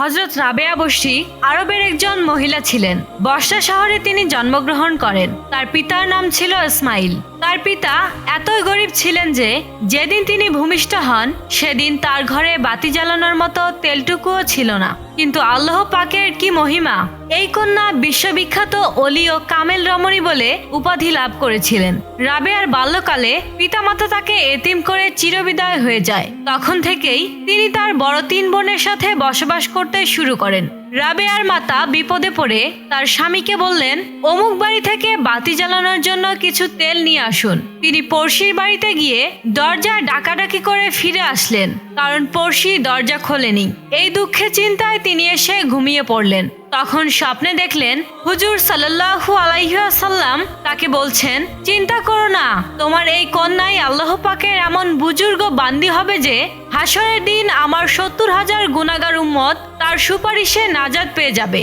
হজরত রাবেয়া বসি আরবের একজন মহিলা ছিলেন। বর্ষা শহরে তিনি জন্মগ্রহণ করেন। তার পিতার নাম ছিল ইসমাইল। তার পিতা এতই গরিব ছিলেন যে যেদিন তিনি ভূমিষ্ঠ হন, সেদিন তার ঘরে বাতি জ্বালানোর মতো তেলটুকুও ছিল না। কিন্তু আল্লাহ পাকের কি মহিমা? এই কন্যা বিশ্ববিখ্যাত অলি ও কামেল রমণী বলে উপাধি লাভ করেছিলেন। রাবেয়ার বাল্যকালে পিতামাতা তাকে এতিম করে চিরবিদায় হয়ে যায়। তখন থেকেই তিনি তার বড় তিন বোনের সাথে বসবাস করতে শুরু করেন। রাবেয়ার মাতা বিপদে পড়ে, তার স্বামীকে বললেন, অমুক বাড়ি থেকে বাতি জ্বালানোর জন্য কিছু তেল নিয়ে আসুন। তিনি পড়শির বাড়িতে গিয়ে দরজা ডাকাডাকি করে ফিরে আসলেন, কারণ পড়শি দরজা খোলেনি। এই দুঃখে চিন্তায় তিনি এসে ঘুমিয়ে পড়লেন। তখন স্বপ্নে দেখলেন হুজুর সাল্লাল্লাহু আলাইসাল্লাম তাকে বলছেন, চিন্তা করো না, তোমার এই কন্যাই আল্লাহ পাকের এমন বুজুর্গ বান্দি হবে যে হাসরের দিন আমার সত্তর হাজার গুণাগার উম্মত তার সুপারিশে নাজাদ পেয়ে যাবে।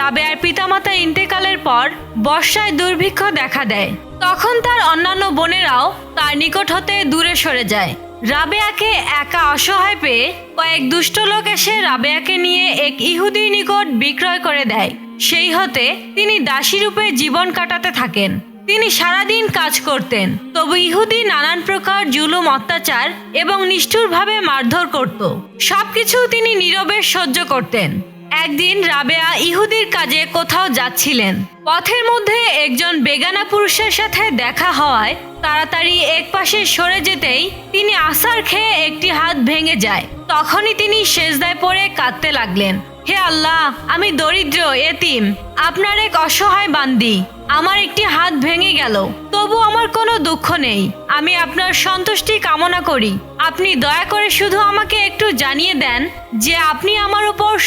রাবেয়ার পিতামাতা ইন্তেকালের পর বর্ষায় দুর্ভিক্ষ দেখা দেয়। তখন তার অন্যান্য বোনেরাও তার নিকট হতে দূরে সরে যায়। রাবেয়াকে একা অসহায় পেয়ে কয়েক দুষ্ট লোক এসে রাবেয়াকে নিয়ে এক ইহুদির নিকট বিক্রয় করে দেয়। সেই হতে তিনি দাসী রূপে জীবন কাটাতে থাকেন। তিনি সারাদিন কাজ করতেন। তবু ইহুদি নানান প্রকার জুলুম, অত্যাচার এবং নিষ্ঠুরভাবে মারধর করত। সবকিছু তিনি নীরবে সহ্য করতেন। একদিন রাবেয়া ইহুদির কাজে কোথাও যাচ্ছিলেন। পথের মধ্যে একজন বেগানা পুরুষের সাথে দেখা হওয়ায় তাড়াতাড়ি এক পাশে সরে যেতেই তিনি আসার খেয়ে একটি হাত ভেঙে যায়। তখনই তিনি সেজদায় পড়ে কাঁদতে লাগলেন। হে আল্লাহ, আমি দরিদ্র, এতিম, আপনার এক অসহায় বান্দি, আমার একটি হাত ভেঙে গেল। তবু আমার কোনো দুঃখ নেই। আমি আপনার সন্তুষ্টি কামনা করি। আপনি দয়া করে শুধু আমাকে একটু জানিয়ে দেন যে আপনি আমার উপর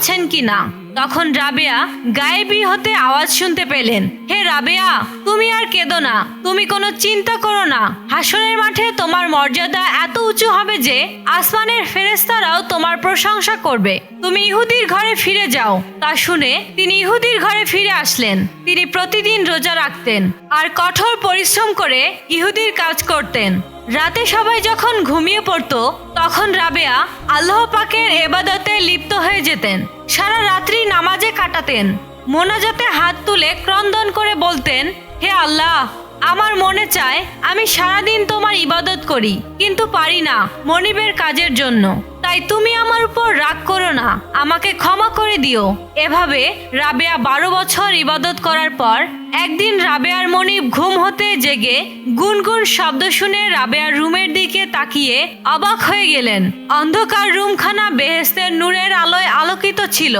আছেন কি না? তখন রাবেয়া গায়েবী হতে আওয়াজ শুনতে পেলেন। হে রাবেয়া, তুমি আর কেঁদো না, তুমি কোনো চিন্তা করো না। হাসনের মাঠে তোমার মর্যাদা এত উঁচু হবে যে আসমানের ফেরেস্তারাও তোমার প্রশংসা করবে। তুমি ইহুদির ঘরে ফিরে যাও। তা শুনে তিনি ইহুদির ঘরে ফিরে আসলেন। তিনি প্রতিদিন রোজা রাখতেন আর কঠোর পরিশ্রম করে ইহুদির কাজ করতেন। রাতে সবাই যখন ঘুমিয়ে পড়তো, তখন রাবেয়া আল্লাহ পাকের এবাদতে লিপ্ত হয়ে যেতেন। সারা রাত্রি নামাজে কাটাতেন। মোনাজাতে হাত তুলে ক্রন্দন করে বলতেন হে আল্লাহ আমার মনে চায় আমি সারাদিন তোমার ইবাদত করি, কিন্তু পারি না মনিবের কাজের জন্য। তাই তুমি আমার উপর রাগ করো না, আমাকে ক্ষমা করে দিও। এভাবে রাবেয়া বারো বছর ইবাদত করার পর একদিন রাবেয়ার মনিব ঘুম হতে জেগে গুনগুন শব্দ শুনে রাবেয়ার রুমের দিকে তাকিয়ে অবাক হয়ে গেলেন। অন্ধকার রুমখানা বেহেস্তের নূরের আলোয় আলোকিত ছিল।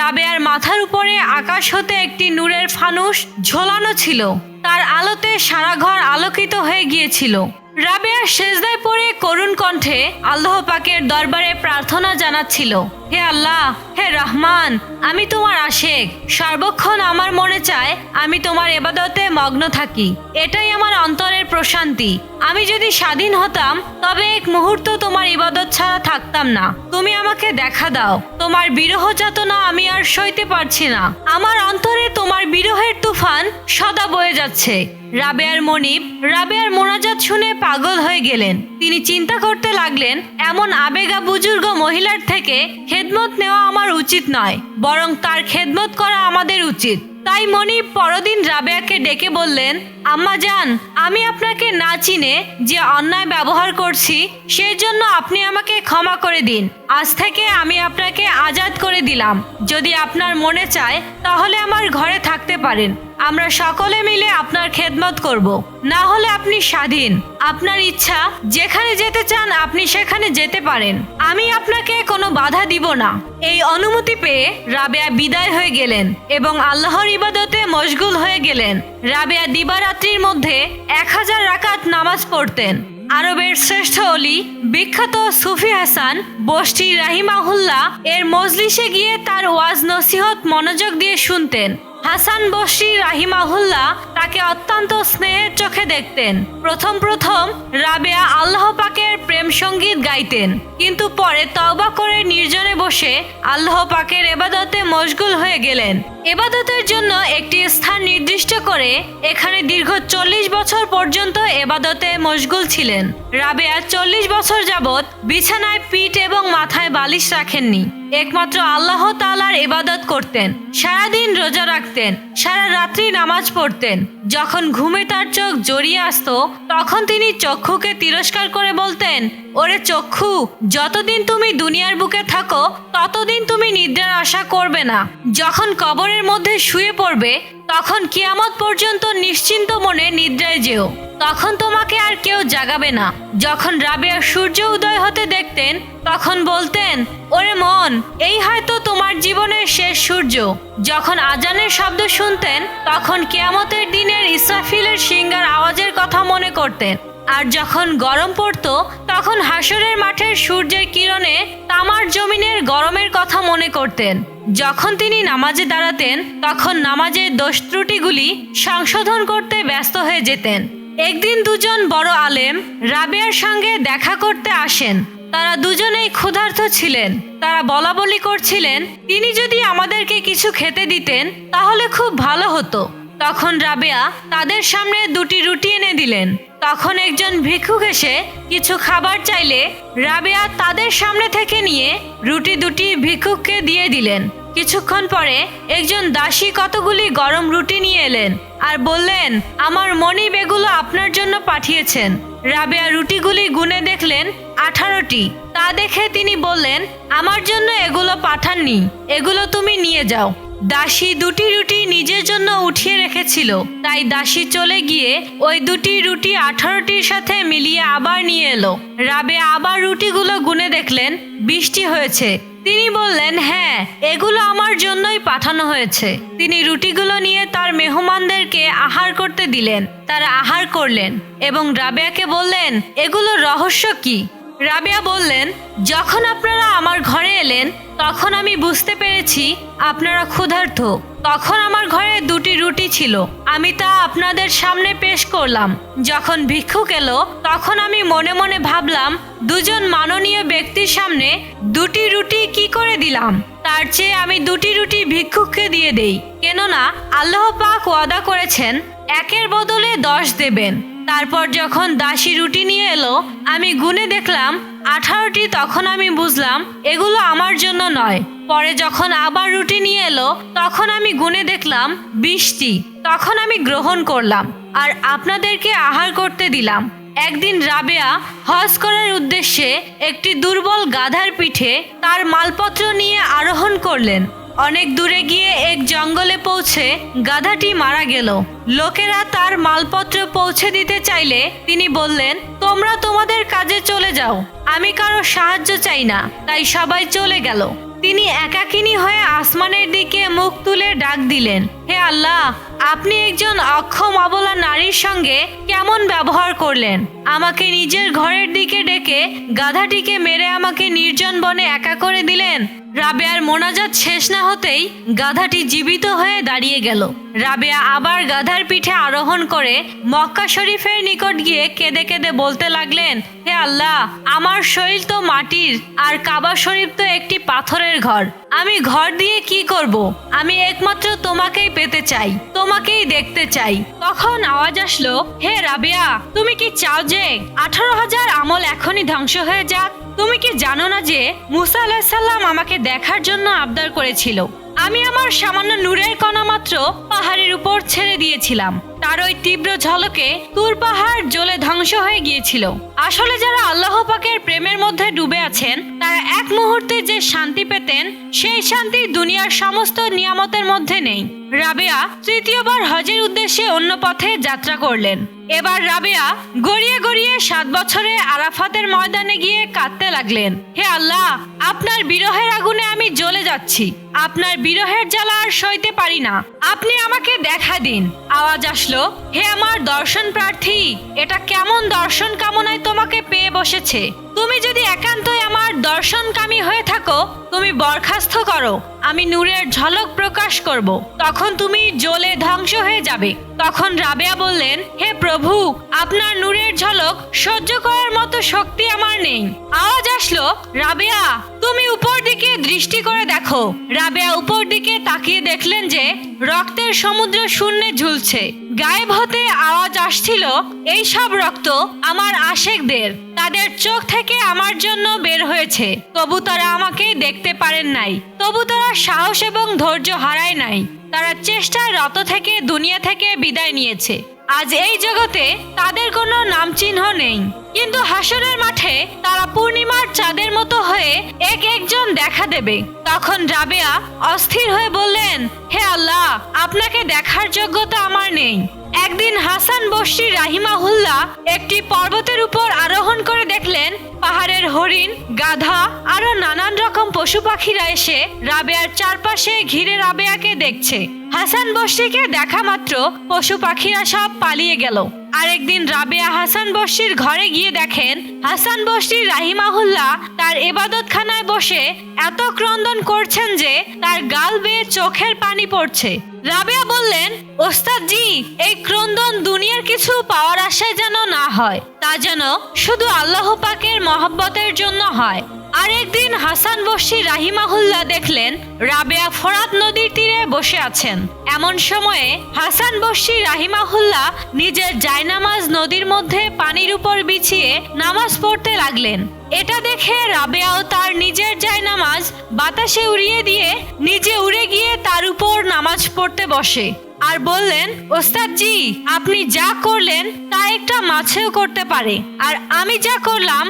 রাবেয়ার মাথার উপরে আকাশ হতে একটি নূরের ফানুস ঝোলানো ছিল। তার আলোতে সারা ঘর আলোকিত হয়ে গিয়েছিল। রাবেয়া সেজদায় পড়ে করুণ কণ্ঠে আল্লাহ পাকের দরবারে প্রার্থনা জানাচ্ছিল, হে আল্লাহ, হে রহমান, আমি তোমার আশেক। সর্বক্ষণ আমার মনে চায় আমি তোমার এবাদতে মগ্ন থাকি। এটাই আমার অন্তরের প্রশান্তি। আমি যদি স্বাধীন হতাম, তবে এক মুহূর্ত তোমার ইবাদত ছাড়া থাকতাম না। তুমি আমাকে দেখা দাও। তোমার বিরহ যাতনা আমি আর সইতে পারছি না। আমার অন্তরে তোমার বিরহের তুফান সদা বয়ে যাচ্ছে। রাবেয়ার মনিব রাবেয়ার মোনাজাত শুনে পাগল হয়ে গেলেন। তিনি চিন্তা করতে লাগলেন, এমন আবেগা বুজুর্গ মহিলার থেকে খেদমত নেওয়া আমার উচিত নয়, বরং তার খেদমত করা আমাদের উচিত। তাই মনিব পরদিন রাবেয়াকে ডেকে বললেন, আম্মা যান, আমি আপনাকে না চিনে যে অন্যায় ব্যবহার করছি, সেই জন্য আপনি আমাকে ক্ষমা করে দিন। আজ থেকে আমি আপনাকে আজাদ করে দিলাম। যদি আপনার মনে চায়, তাহলে আমার ঘরে থাকতে পারেন। আমরা সকলে মিলে আপনার খেদমত করব। না হলে আপনি স্বাধীন। আপনার ইচ্ছা, যেখানে যেতে চান, আপনি সেখানে যেতে পারেন। আমি আপনাকে কোনো বাধা দিব না। এই অনুমতি পেয়ে রাবেয়া বিদায় হয়ে গেলেন এবং আল্লাহর ইবাদতে মশগুল হয়ে গেলেন। রাবেয়া দিবারাত্রির মধ্যে এক হাজার রাকাত নামাজ পড়তেন। আরবের শ্রেষ্ঠ অলি বিখ্যাত সুফি হাসান বস্তি রাহিমাহুল্লাহ এর মজলিসে গিয়ে তার ওয়াজ নসিহত মনোযোগ দিয়ে শুনতেন। হাসান বসরি রাহিমাহুল্লাহ তাকে অত্যন্ত স্নেহের চোখে দেখতেন। প্রথম প্রথম রাবেয়া আল্লাহ পাকের প্রেম সংগীত গাইতেন, কিন্তু পরে তওবা করে নির্জনে বসে আল্লাহ পাকের এবাদতে মশগুল হয়ে গেলেন। এবাদতের জন্য একটি স্থান নির্দিষ্ট করে এখানে দীর্ঘ চল্লিশ বছর পর্যন্ত এবাদতে মশগুল ছিলেন। রাবেয়া চল্লিশ বছর যাবৎ বিছানায় পিঠ এবং মাথায় বালিশ রাখেননি। একমাত্র আল্লাহ তালার ইবাদত করতেন, সারাদিন রোজা রাখতেন, সারা রাত্রি নামাজ পড়তেন। যখন ঘুমে তার চোখ জড়িয়ে আসত, তখন তিনি চক্ষুকে তিরস্কার করে বলতেন, ওরে চক্ষু, যতদিন তুমি দুনিয়ার বুকে থাকো, ততদিন তুমি নিদ্রার আশা করবে না। যখন কবরের মধ্যে শুয়ে পড়বে তখন কিয়ামত পর্যন্ত নিশ্চিন্ত মনে নিদ্রায় যেও। তখন তোমাকে আর কেউ জাগাবে না। যখন রাবিয়া সূর্য উদয় হতে দেখতেন, তখন বলতেন, ওরে মন, এই হয়তো তোমার জীবনের শেষ সূর্য। যখন আজানের শব্দ শুনতেন, তখন কেয়ামতের দিনের ইসরাফিলের সিঙ্গার আওয়াজের কথা মনে করতেন। আর যখন গরম পড়তো, তখন হাসরের মাঠের সূর্যের কিরণে তামার জমিনের গরমের কথা মনে করতেন। যখন তিনি নামাজে দাঁড়াতেন, তখন নামাজের দোষ ত্রুটিগুলি সংশোধন করতে ব্যস্ত হয়ে যেতেন। একদিন দুজন বড় আলেম রাবেয়ার সঙ্গে দেখা করতে আসেন। তারা দুজনেই ক্ষুধার্ত ছিলেন। তারা বলা বলি করছিলেন, তিনি যদি আমাদেরকে কিছু খেতে দিতেন, তাহলে খুব ভালো হতো। তখন রাবেয়া তাদের সামনে দুটি রুটি এনে দিলেন। তখন একজন ভিক্ষুক এসে কিছু খাবার চাইলে রাবেয়া তাদের সামনে থেকে নিয়ে রুটি দুটি ভিক্ষুককে দিয়ে দিলেন। কিছুক্ষণ পরে একজন দাসী কতগুলি গরম রুটি নিয়ে এলেন আর বললেন, আমার মনিব এগুলো আপনার জন্য পাঠিয়েছেন। রাবেয়া রুটিগুলি গুনে দেখলেন, আঠারোটি। তা দেখে তিনি বললেন, আমার জন্য এগুলো পাঠাননি। এগুলো তুমি নিয়ে যাও। দাসী দুটি রুটি নিজের জন্য উঠিয়ে রেখেছিল। তাই দাসী চলে গিয়ে ওই দুটি রুটি আঠারোটির সাথে মিলিয়ে আবার নিয়ে এলো। রাবে আবার রুটিগুলো গুনে দেখলেন, বৃষ্টি হয়েছে। তিনি বললেন হ্যাঁ এগুলো আমার জন্যই পাঠানো হয়েছে। তিনি রুটিগুলো নিয়ে তার মেহমানদেরকে আহার করতে দিলেন। তারা আহার করলেন এবং রাবেয়াকে বললেন, এগুলো রহস্য কি? রাবেয়া বললেন, যখন আপনারা আমার ঘরে এলেন তখন আমি বুঝতে পেরেছি আপনারা ক্ষুধার্ত। তখন আমার ঘরে দুটি রুটি ছিল। আমি তা আপনাদের সামনে পেশ করলাম। যখন ভিক্ষুক এলো, তখন আমি মনে মনে ভাবলাম, দুজন মাননীয় ব্যক্তির সামনে দুটি রুটি কি করে দিলাম? তার চেয়ে আমি দুটি রুটি ভিক্ষুককে দিয়ে দেই। কেননা, আল্লাহ পাক ওয়াদা করেছেন, একের বদলে দশ দেবেন। তারপর যখন দাসী রুটি নিয়ে এলো, আমি গুনে দেখলাম, আঠারোটি তখন আমি বুঝলাম, এগুলো আমার জন্য নয়। পরে যখন আবার রুটি নিয়ে এলো, তখন আমি গুনে দেখলাম, বিশটি। তখন আমি গ্রহণ করলাম আর আপনাদেরকে আহার করতে দিলাম। একদিন রাবেয়া হজ করার উদ্দেশ্যে একটি দুর্বল গাধার পিঠে তার মালপত্র নিয়ে আরোহণ করলেন। অনেক দূরে গিয়ে এক জঙ্গলে পৌঁছে গাধাটি মারা গেল। লোকেরা তার মালপত্র পৌঁছে দিতে চাইলে তিনি বললেন, তোমরা তোমাদের কাজে চলে যাও। আমি কারও সাহায্য চাই না। তাই সবাই চলে গেল। তিনি একাকিনী হয়ে আসমানের দিকে মুখ তুলে ডাক দিলেন, হে আল্লাহ, আপনি একজন অক্ষম অবলা নারীর সঙ্গে কেমন ব্যবহার করলেন? আমাকে নিজের ঘরের দিকে ডেকে গাধাটিকে মেরে আমাকে নির্জন বনে একা করে দিলেন? রাবেয়ার মোনাজাত শেষ না হতেই গাধাটি জীবিত হয়ে দাঁড়িয়ে গেল। রাবেয়া আবার গাধার পিঠে আরোহণ করে মক্কা শরীফের নিকট গিয়ে কেঁদে কেঁদে বলতে লাগলেন, হে আল্লাহ, আমার শরীর তো মাটির, আর কাবা শরীফ তো একটি পাথরের ঘর। আমি ঘর দিয়ে কি করব? আমি একমাত্র তোমাকেই পেতে চাই, তোমাকেই দেখতে চাই। তখন আওয়াজ আসলো, হে রাবেয়া, তুমি কি চাও যে আঠারো হাজার আমল এখনই ধ্বংস হয়ে যাক? তুমি কি জানো না যে মুসা আলাহিসাল্লাম আমাকে দেখার জন্য আবদার করেছিল? আমি আমার সামান্য নূরের কণা মাত্র পাহাড়ের উপর ছেড়ে দিয়েছিলাম। তার ওই তীব্র ঝলকে তুর পাহাড় জ্বলে ধ্বংস হয়ে গিয়েছিল। আসলে যারা আল্লাহ পাকের প্রেমের মধ্যে ডুবে আছেন, তারা এক মুহূর্তে যে শান্তি পেতেন, সেই শান্তি দুনিয়ার সমস্ত নিয়ামতের মধ্যে নেই। রাবেয়া তৃতীয়বার হজের উদ্দেশ্যে অন্য পথে যাত্রা করলেন। এবার রাবেয়া গড়িয়ে গড়িয়ে সাত বছরে আরাফাতের ময়দানে গিয়ে কাঁদতে লাগলেন। হে আল্লাহ, আপনার বিরহের আগুনে আমি জ্বলে যাচ্ছি। আপনার বিরহের জ্বালা আর সইতে পারি না। আপনি আমাকে দেখা দিন। আওয়াজ আসলো। হে আমার দর্শন প্রার্থী, এটা কেমন দর্শন কামনায় তোমাকে পেয়ে বসেছে? তুমি যদি একান্তই আমার দর্শনকামী হয়ে থাকো, তুমি বরখাস্ত করো। আমি নূরের ঝলক প্রকাশ করব। তখন তুমি জ্বলে ধ্বংস হয়ে যাবে। তখন রাবেয়া বললেন, হে প্রভু, আপনার নূরের ঝলক সহ্য করার মতো শক্তি আমার নেই। আওয়াজ আসলো, রাবেয়া, তুমি উপর দিকে দৃষ্টি করে দেখো। রাবেয়া উপর দিকে তাকিয়ে দেখলেন যে রক্তের সমুদ্র শূন্যে ঝুলছে। গায়েব হতে আওয়াজ আসছিল, এই সব রক্ত আমার আশেকদের। তাদের চোখ থেকে আমার জন্য বের হয়েছে। তবু তারা আমাকে দেখতে পারেন নাই। তবু তারা সাহস এবং ধৈর্য হারায় নাই। তারা চেষ্টায় রত থেকে, দুনিয়া থেকে বিদায় নিয়েছে। আজ এই জগতে তাদের কোনো নাম চিহ্ন নেই। কিন্তু হাসরের মাঠে তারা পূর্ণিমার চাঁদের মতো হয়ে এক একজন দেখা দেবে। তখন রাবেয়া অস্থির হয়ে বললেন, হে আল্লাহ, আপনাকে দেখার যোগ্যতা আমার নেই। একদিন হাসান বসরি রাহিমাহুল্লাহ একটি পর্বতের উপর আরোহণ করে দেখলেন, পাহাড়ের হরিণ, গাধা আরও নানান রকম পশু পাখিরা এসে রাবেয়ার চারপাশে ঘিরে রাবেয়াকে দেখছে। হাসান বসরিকে দেখা মাত্র, পশু পাখিরা সব পালিয়ে গেল। আরেকদিন রাবেয়া হাসান বসরির ঘরে গিয়ে দেখেন, হাসান বসরি রাহিমাহুল্লাহ তার এবাদতখানায় বসে এত ক্রন্দন করছেন যে তার গাল বেয়ে চোখের পানি পড়ছে। রাবেয়া বললেন ওস্তাদ জি এই ক্রন্দন দুনিয়ার কিছু পাওয়ার আশায় যেন না হয়, তা যেন শুধু আল্লাহ পাকের মহব্বতের জন্য হয়। আরেকদিন হাসান বসি রাহিমাহুল্লাহ দেখলেন রাবেয়া ফোরাত নদীর তীরে বসে আছেন। এমন সময়ে হাসান বসি রাহিমাহুল্লাহ নিজের জায়নামাজ নদীর মধ্যে পানির উপর বিছিয়ে নামাজ পড়তে লাগলেন। এটা দেখে রাবেয়াও তার নিজের জায়নামাজ বাতাসে উড়িয়ে দিয়ে নিজে উড়ে গিয়ে তার উপর নামাজ পড়তে বসে আর বললেন ওস্তাদ জি আপনি যা করলেন তা একটা মাছেও করতে পারে। আর আমি যা করলাম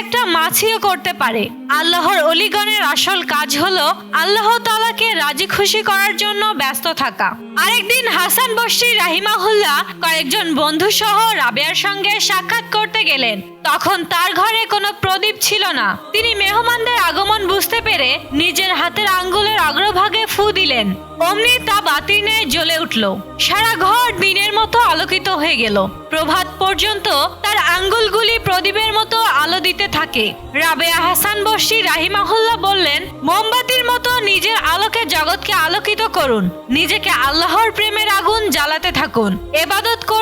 একটা মাছিও করতে পারে। আল্লাহর অলিগণের আসল কাজ হলো আল্লাহ তালাকে রাজি খুশি করার জন্য ব্যস্ত থাকা। আরেকদিন হাসান বসরি রাহিমাহুল্লাহ কয়েকজন বন্ধু সহ রাবেয়ার সঙ্গে সাক্ষাৎ করতে গেলেন। তখন তার ঘরে কোনো প্রদীপ ছিল না। তিনি মেহমানদের আগমন বুঝতে পেরে নিজের হাতের আঙ্গুলের অগ্রভাগে ফু দিলেন। অমনি তা বাতি নিয়ে জ্বলে উঠল। সারা ঘর দিনের মতো আলোকিত হয়ে গেল। প্রভাত পর্যন্ত তার আঙ্গুলগুলি প্রদীপের মতো আলো দিতে থাকে। রাবেয়া হাসান বসি রাহিমাহুল্লাহ বললেন, মোমবাতির মতো নিজের আলোকে জগৎকে আলোকিত করুন। নিজেকে আল্লাহর প্রেমের আগুন জ্বালাতে থাকুন। এবাদত করতে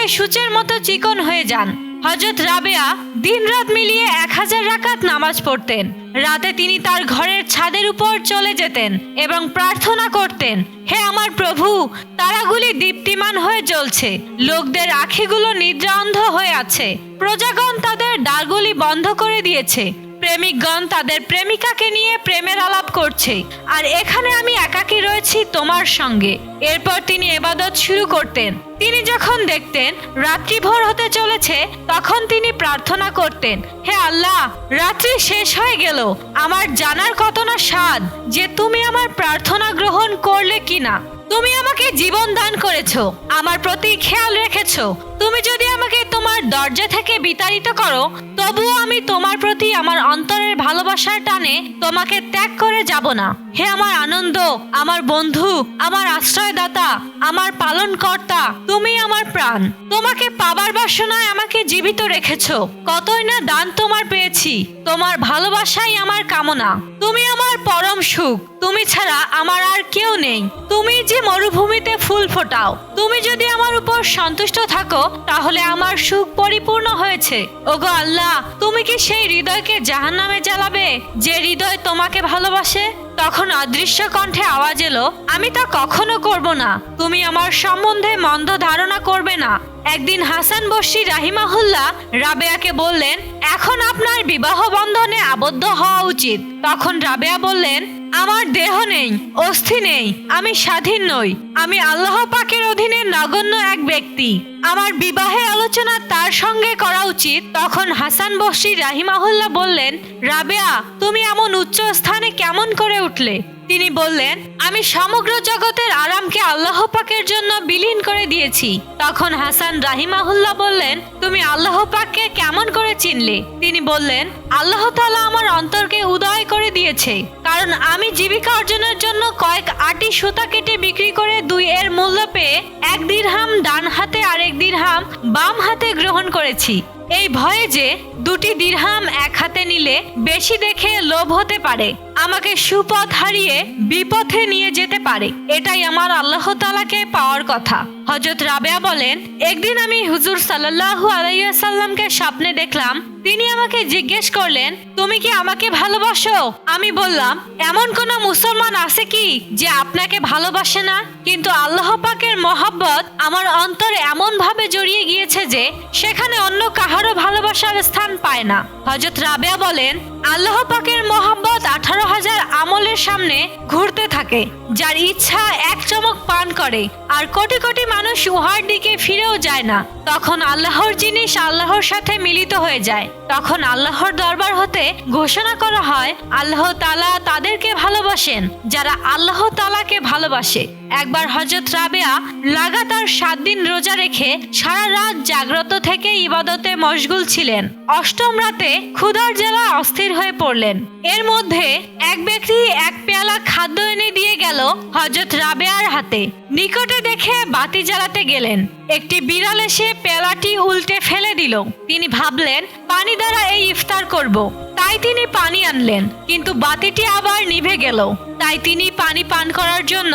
করতে সূচের মতো চিকন হয়ে যান। হজরত রাবেয়া দিনরাত মিলিয়ে এক হাজার রাকাত নামাজ পড়তেন। রাতে তিনি তার ঘরের ছাদের উপর চলে যেতেন এবং প্রার্থনা করতেন, হে আমার প্রভু, তারাগুলি দীপ্তিমান হয়ে জ্বলছে, লোকদের আখিগুলো নিদ্রা অন্ধ হয়ে আছে। প্রজাগণ তাদের দ্বারগুলি বন্ধ করে দিয়েছে প্রেমিকগণ তাদের প্রেমিকাকে নিয়ে প্রেমের আলাপ করছে। আর এখানে আমি একাকী রয়েছি তোমার সঙ্গে। এরপর তিনি এবাদত শুরু করতেন। তিনি যখন দেখতেন রাত্রি ভোর হতে চলেছে, তখন তিনি প্রার্থনা করতেন, হে আল্লাহ, রাত্রি শেষ হয়ে গেল। আমার জানার কত না স্বাদ যে তুমি আমার প্রার্থনা গ্রহণ করলে কিনা। তুমি আমাকে জীবন দান করেছ, আমার প্রতি খেয়াল রেখেছো। তুমি যদি আমাকে তোমার দরজা থেকে বিতাড়িত করো, তবুও আমি তোমার প্রতি আমার অন্তরের ভালোবাসার টানে তোমাকে ত্যাগ করে যাব না। হে আমার আনন্দ, আমার বন্ধু, আমার আশ্রয়দাতা, আমার পালনকর্তা, তুমি আমার প্রাণ। তোমাকে পাবার বাসনায় আমাকে জীবিত রেখেছো। কতই না দান তোমার পেয়েছি, তোমার ভালোবাসাই আমার কামনা। তুমি আমার পরম সুখ, তুমি ছাড়া আমার আর কেউ নেই। তুমি যে মরুভূমিতে ফুল ফোটাও, তুমি যদি আমার উপর সন্তুষ্ট থাকো, তাহলে আমার সুখ পরিপূর্ণ হয়েছে। ওগো আল্লাহ, তুমি কি সেই হৃদয়কে জাহান্নামে জ্বালাবে, যে হৃদয় তোমাকে ভালোবাসে? তখন অদৃশ্য কণ্ঠে আওয়াজ এলো, আমি তা কখনো করব না। তুমি আমার সম্বন্ধে মন্দ ধারণা করবে না। একদিন হাসান বসরি রাহিমাহুল্লাহ রাবেয়াকে বললেন, এখন আপনার বিবাহ বন্ধনে আবদ্ধ হওয়া উচিত। তখন রাবেয়া বললেন আমার দেহ নেই, অস্থি নেই, আমি স্বাধীন নই। আমি আল্লাহ পাকের অধীনে নগণ্য এক ব্যক্তি। আমার বিবাহের আলোচনা তার সঙ্গে করা উচিত। তখন হাসান বসরি রাহিমাহুল্লাহ বললেন, রাবেয়া, তুমি এমন উচ্চ স্থানে কেমন করে উঠলে? তিনি বললেন, আমি সমগ্র জগতের আরামকে আল্লাহ পাকের জন্য বিলীন করে দিয়েছি। তখন হাসান রাহিমাহুল্লাহ বললেন, তুমি আল্লাহ পাককে কেমন করে চিনলে? তিনি বললেন, আল্লাহ তাআলা আমার অন্তরকে উদয় করে দিয়েছে। কারণ আমি জীবিকা অর্জনের জন্য কয়েক আটি সুতা কেটে বিক্রি করে দুই এর মূল্য পেয়ে এক দিরহাম ডান হাতে আরেক দিরহাম বাম হাতে গ্রহণ করেছি। এই ভয়ে যে দুটি দিরহাম এক হাতে নিলে বেশি দেখে লোভ হতে পারে। আমাকে সুপথ হারিয়ে বিপথে নিয়ে যেতে পারে। এটাই আমার আল্লাহ তালাকে পাওয়ার কথা। হজরত রাবেয়া বলেন, একদিন আমি হুজুর সাল্লাল্লাহু আলাইসাল্লামকে স্বপ্নে দেখলাম তিনি আমাকে জিজ্ঞেস করলেন, তুমি কি আমাকে ভালোবাসো? আমি বললাম, এমন কোন মুসলমান আছে কি যে আপনাকে ভালোবাসে না? কিন্তু আল্লাহ পাকের মহাব্বত আমার অন্তরে এমন ভাবে জড়িয়ে গিয়েছে যে সেখানে অন্য কাহারও ভালোবাসার স্থান পায় না। হজরত রাবেয়া বলেন আল্লাহ পাকের মহাব্বত আঠারো হাজার আমলের সামনে ঘুরতে থাকে, যার ইচ্ছা এক চমক পান করে। আর কোটি কোটি মানুষ উহার দিকে ফিরেও যায় না। তখন আল্লাহর জিনিস আল্লাহর সাথে মিলিত হয়ে যায়। তখন আল্লাহর দরবার হতে ঘোষণা করা হয়, আল্লাহ তালা তাদেরকে ভালোবাসেন, যারা আল্লাহ তালাকে ভালোবাসে। একবার হজরত রাবেয়া লাগাতার সাত দিন রোজা রেখে সারা রাত জাগ্রত থেকে ইবাদতে মশগুল ছিলেন। অষ্টম রাতে ক্ষুধার জেলা অস্থির হয়ে পড়লেন। এর মধ্যে এক ব্যক্তি এক পেয়ালা খাদ্য এনে দিয়ে গেল হজরত রাবেয়ার হাতে। নিকটে দেখে বাতি জ্বালাতে গেলেন। একটি বিড়াল এসে পেয়ালাটি উল্টে ফেলে দিল। তিনি ভাবলেন, পানি দ্বারা এই ইফতার করব। তাই তিনি পানি আনলেন, কিন্তু বাতিটি আবার নিভে গেল। তাই তিনি পানি পান করার জন্য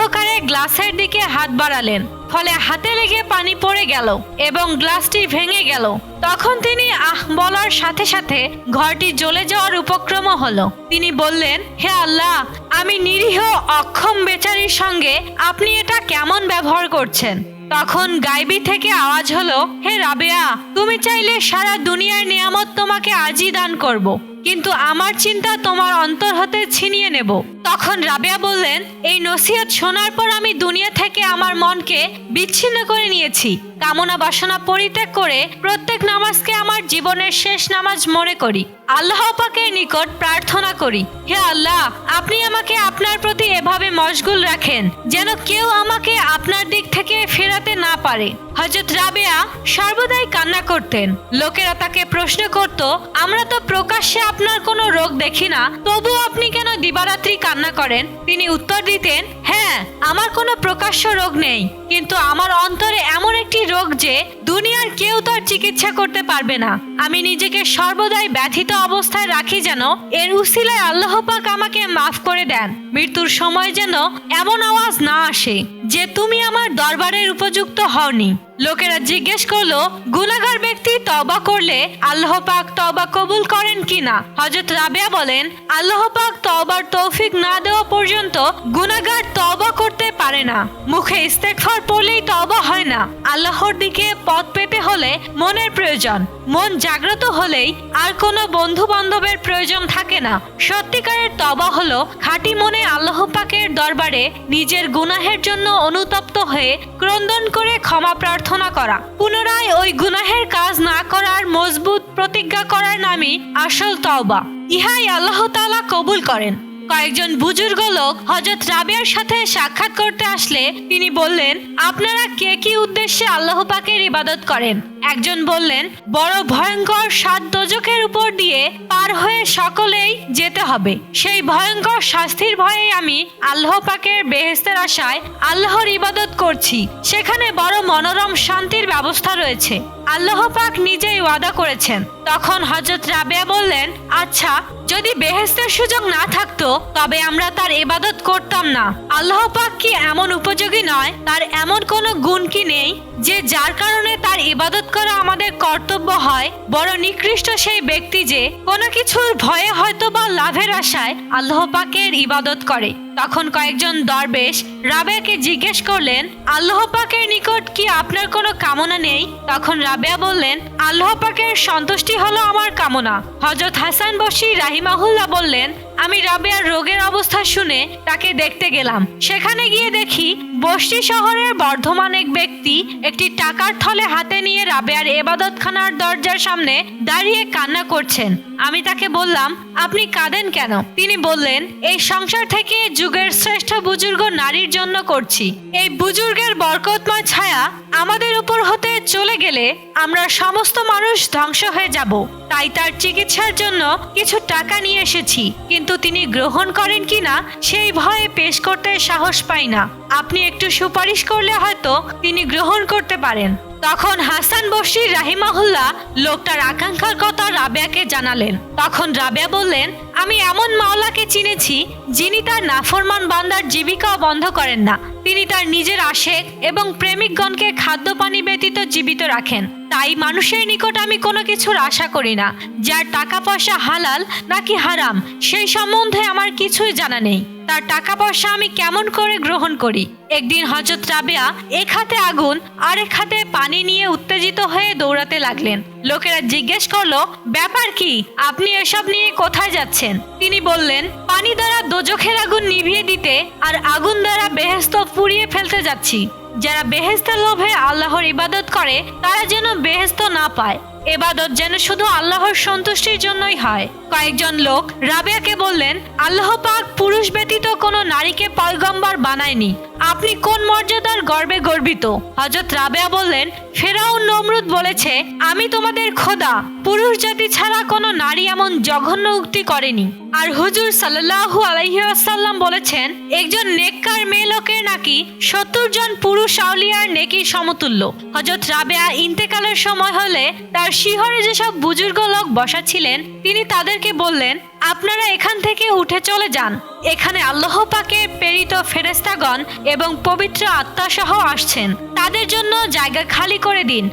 অন্ধকারে গ্লাসের দিকে হাত বাড়ালেন, ফলে হাতে লেগে পানি পড়ে গেল এবং গ্লাসটি ভেঙে গেল। তখন তিনি, আহ, বলার সাথে সাথে ঘরটি জ্বলে যাওয়ার উপক্রম হলো। তিনি বললেন, হে আল্লাহ, আমি নিরীহ, অক্ষম বেচারির সঙ্গে আপনি এটা কেমন ব্যবহার করছেন? তখন গাইবি থেকে আওয়াজ হলো, হে রাবেয়া, তুমি চাইলে সারা দুনিয়ার নিয়ামত তোমাকে আজই দান করব। কিন্তু আমার চিন্তা তোমার অন্তর হতে ছিনিয়ে নেব। তখন রাবেয়া বললেন, এই নসিহত শোনার পর আমি দুনিয়া থেকে আমার মনকে বিচ্ছিন্ন করে নিয়েছি। কামনা বাসনা পরিত্যাগ করে প্রত্যেক নামাজকে আমার জীবনের শেষ নামাজ মনে করি। আল্লাহ পাকের নিকট প্রার্থনা করি, হে আল্লাহ, আপনি আমাকে আপনার প্রতি এভাবে মশগুল রাখেন, যেন কেউ আমাকে আপনার দিক থেকে ফেরাতে না পারে। হজরত রাবেয়া সর্বদাই কান্না করতেন। লোকেরা তাকে প্রশ্ন করত, আমরা তো প্রকাশ্যে আপনার কোনো রোগ দেখি না তবু আপনি কেন দিবারাত্রি কান্না করেন? তিনি উত্তর দিতেন হ্যাঁ আমার কোনো প্রকাশ্য রোগ নেই। কিন্তু আমার অন্তরে এমন একটি রোগ যে দুনিয়ার কেউ তার চিকিৎসা করতে পারবে না। আমি নিজেকে সর্বদাই ব্যথিত অবস্থায় রাখি যেন এর উসিলায় আল্লাহ পাক আমাকে মাফ করে দেন। মৃত্যুর সময় যেন এমন আওয়াজ না আসে যে তুমি আমার দরবারের উপযুক্ত হওনি। লোকেরা জিজ্ঞেস করল গুনাগার ব্যক্তি তবা করলে আল্লাহ পাক তবা কবুল করেন কিনা? হজরত রাবেয়া বলেন, আল্লাহ পাক তবার তৌফিক না দেওয়া পর্যন্ত গুনাগার তবা করতে পারে না। মুখে ইস্তেকফার পড়লেই তবা হয় না। আল্লাহর দিকে পথ পেতে হলে মনের প্রয়োজন। মন জাগ্রত হলেই আর কোনো বন্ধু বান্ধবের প্রয়োজন থাকে না। সত্যিকারের তবা হলো খাঁটি মনে আল্লাহ পাকের দরবারে নিজের গুনাহের জন্য অনুতপ্ত হয়ে ক্রন্দন করে ক্ষমা প্রার্থনা করা। পুনরায় ওই গুনাহের কাজ না করার মজবুত প্রতিজ্ঞা করার নামই আসল তওবা। ইহাই আল্লাহ তাআলা কবুল করেন। কয়েকজন বুজুর্গ লোক হজরত রাবিয়ার সাথে সাক্ষাৎ করতে আসলে তিনি বললেন, আপনারা কে কি উদ্দেশ্যে আল্লাহ পাকের ইবাদত করেন? একজন বললেন, বড় ভয়ঙ্কর সাত দোজকের উপর দিয়ে পার হয়ে সকলেই যেতে হবে। সেই ভয়ঙ্কর শাস্তির ভয়ে আমি আল্লাহ পাকের বেহেস্তের আশায় আল্লাহর ইবাদত করছি। সেখানে বড় মনোরম শান্তির ব্যবস্থা রয়েছে। আল্লাহ পাক নিজেই ওয়াদা করেছেন। তখন হজরত রাবেয়া বললেন আচ্ছা যদি বেহেস্তের সুযোগ না থাকতো, তবে আমরা তার এবাদত করতাম না। আল্লাহ পাক কি এমন উপযোগী নয়? তার এমন কোনো গুণ কি নেই? যে যার কারণে তার ইবাদত করা আমাদের কর্তব্য হয় বড় নিকৃষ্ট সেই ব্যক্তি যে কোনো কিছুর ভয়ে হয়তো বা লাভের আশায় আল্লাহ পাকের ইবাদত করে। তখন কয়েকজন দরবেশ রাবেয়াকে জিজ্ঞেস করলেন, আল্লাহ পাকের নিকট কি আপনার কোনো কামনা নেই? তখন রাবেয়া বললেন, আল্লাহ পাকের সন্তুষ্টি হলো আমার কামনা। হজরত হাসান বসি রাহিমাহুল্লাহ বললেন, আমি রাবেয়ার রোগের অবস্থা শুনে তাকে দেখতে গেলাম। সেখানে গিয়ে দেখি বস্তি শহরের বর্ধমান এক ব্যক্তি একটি টাকার থলে হাতে নিয়ে রাবেয়ার এবাদতখানার দরজার সামনে দাঁড়িয়ে কান্না করছেন। আমি তাকে বললাম, আপনি কাঁদেন কেন? তিনি বললেন, এই সংসার থেকে যুগের শ্রেষ্ঠ বুজুর্গ নারীর জন্য করছি। এই বুজুর্গের বরকতময় ছায়া আমাদের উপর হতে চলে গেলে আমরা সমস্ত মানুষ ধ্বংস হয়ে যাব। তাই তার চিকিৎসার জন্য কিছু টাকা নিয়ে এসেছি। কিন্তু তিনি গ্রহণ করেন কিনা, সেই ভয়ে পেশ করতে সাহস পাই না। আপনি একটু সুপারিশ করলে হয়তো তিনি গ্রহণ করতে পারেন। তখন হাসান বশির রাহিমাহুল্লাহ লোকটার আকাঙ্ক্ষার কথা রাবেয়াকে জানালেন। তখন রাবেয়া বললেন, আমি এমন মাওলাকে চিনেছি যিনি তার নাফরমান বান্দার জীবিকাও বন্ধ করেন না। তিনি তার নিজের আশেক এবং প্রেমিকগণকে খাদ্য পানি ব্যতীত জীবিত রাখেন। তাই মানুষের নিকট আমি কোনো কিছুর আশা করি না। যার টাকা পয়সা হালাল নাকি হারাম, সেই সম্বন্ধে আমার কিছুই জানা নেই। তার টাকা পয়সা আমি কেমন করে গ্রহণ করি? একদিন হজরত রাবেয়া এক হাতে আগুন আর এক হাতে পানি নিয়ে উত্তেজিত হয়ে দৌড়াতে লাগলেন। লোকেরা জিজ্ঞেস করল, ব্যাপার কি? আপনি এসব নিয়ে কোথায় যাচ্ছেন? তিনি বললেন, পানি দ্বারা দোজখের আগুন নিভিয়ে দিতে আর আগুন দ্বারা বেহেস্ত পুড়িয়ে ফেলতে যাচ্ছি। যারা বেহেস্তের লোভে আল্লাহর ইবাদত করে, তারা যেন বেহেস্ত না পায়। এবাদত যেন শুধু আল্লাহর সন্তুষ্টির জন্যই হয়। কয়েকজন লোক রাবেয়াকে বললেন, আল্লাহ পাক পুরুষ ব্যতীত কোনো নারীকে পয়গম্বর বানায়নি। আপনি কোন মর্যাদার গর্বে গর্বিত? হজরত রাবেয়া বললেন, ফেরাউন নমরুদ বলেছে, আমি তোমাদের খোদা পুরুষ জাতি ছাড়া কোনো নারী এমন জঘন্য উক্তি করেনি। আর হুজুর সাল্লাল্লাহু আলাইহি আসাল্লাম বলেছেন, একজন নেককার মেয়ে লোকের নাকি সত্তর জন পুরুষ আউলিয়ার নেকির সমতুল্য। হজরত রাবেয়া ইন্তেকালের সময় হলে তার শিহরে যেসব বুজুর্গ লোক বসা ছিলেন তিনি তাদেরকে বললেন, আপনারা এখান থেকে উঠে চলে যান। এখানে আল্লাহ পাকের প্রেরিত ফেরেস্তাগণ এবং পবিত্র আত্মা সহ আসছেন। তাদের জন্য জায়গা খালি করে দিন।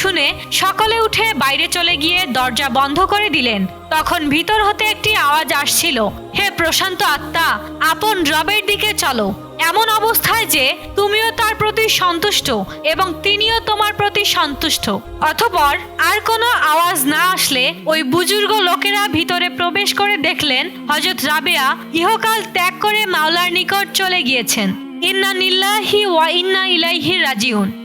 শুনে সকলে উঠে বাইরে চলে গিয়ে দরজা বন্ধ করে দিলেন। তখন ভিতর হতে একটি আওয়াজ আসছিল, হে প্রশান্ত আত্মা, আপন রবের দিকে চলো। এমন অবস্থায় যে তুমিও তার প্রতি সন্তুষ্ট এবং তিনিও তোমার প্রতি সন্তুষ্ট। অতপর আর কোনো আওয়াজ না আসলে ওই বুজুর্গ লোকেরা ভিতরে প্রবেশ করে দেখলেন হজরত রাবেয়া ইহকাল ত্যাগ করে মাওলার নিকট চলে গিয়েছেন। ইন্না নিল্লাহি ওয়া ইন্না ইলাইহি রাজিউন।